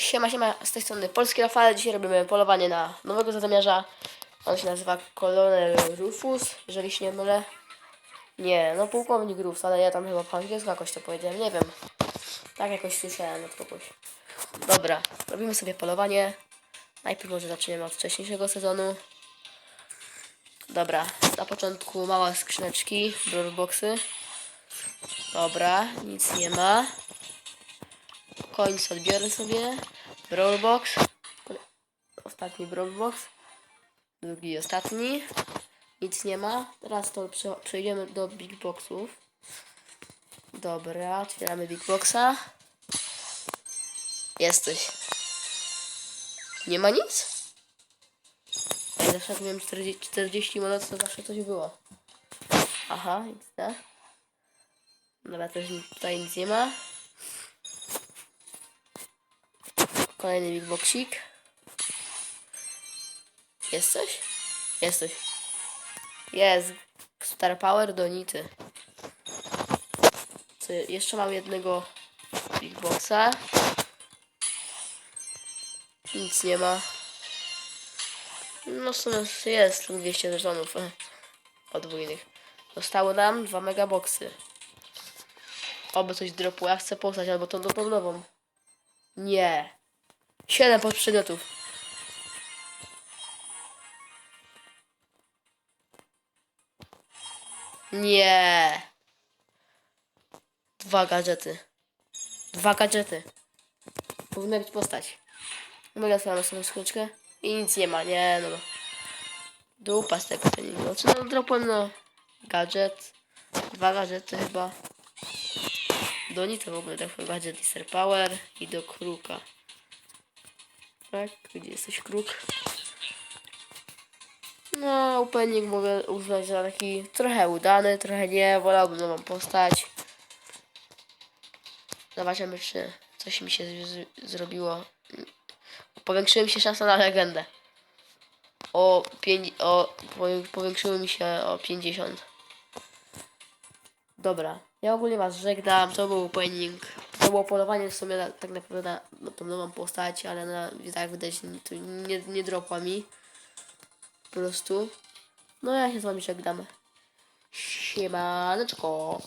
Siema, siema, z tej strony Polski Rafale. Dzisiaj robimy polowanie na nowego zadymiarza. On się nazywa Colonel Rufus, jeżeli się nie mylę. Nie, no pułkownik Rufus, ale ja tam chyba po angielsku jakoś to powiedziałem, nie wiem. Tak jakoś słyszałem od kogoś. Dobra, robimy sobie polowanie. Najpierw może zaczniemy od wcześniejszego sezonu. Dobra, na początku małe skrzyneczki, boxy. Dobra, nic nie ma. Coins odbiorę sobie. Brawlbox. Ostatni Brawlbox. Drugi ostatni. Nic nie ma. Teraz to prze- przejdziemy do Big Boxów. Dobra, otwieramy Big Boxa. Jesteś. Nie ma nic? Ja zawsze miałem 40, 40 monet, to zawsze coś było. Aha, nic nie. Dobra, też tutaj nic nie ma. Kolejny big boxik. Jest coś? Jest coś. Jest. Star Power do nity. Co, jeszcze mam jednego big boxa. Nic nie ma. No w sumie jest 200 żetonów e, podwójnych. Zostało nam dwa megaboxy. Oby coś dropło. Ja chcę postać albo tą tą nową. Nie. Siedem podprzedmiotów. Nie. Dwa gadżety. Dwa gadżety. Powinna być postać. Mega sama sobie skrzyneczkę. I nic nie ma, nie no. Dupa z tego treningu. Znaczy no dropłem no. Gadżet. Dwa gadżety chyba. Do nich to w ogóle dropłem gadżet i Power i do kruka. Tak, gdzie jesteś kruk? No, opening mogę uznać za taki trochę udany, trochę nie. Wolałbym nową postać. Zobaczymy, czy coś mi się zrobiło. Powiększyły mi się szanse na legendę. O, pięć, o powię- powiększyły mi się o 50. Dobra, ja ogólnie was żegnam, to był opening. Było polowanie w sumie tak naprawdę na, na tą nową postać, ale na, tak widać to nie, nie dropła mi. Po prostu. No ja się z wami żegnam. Siemaneczko.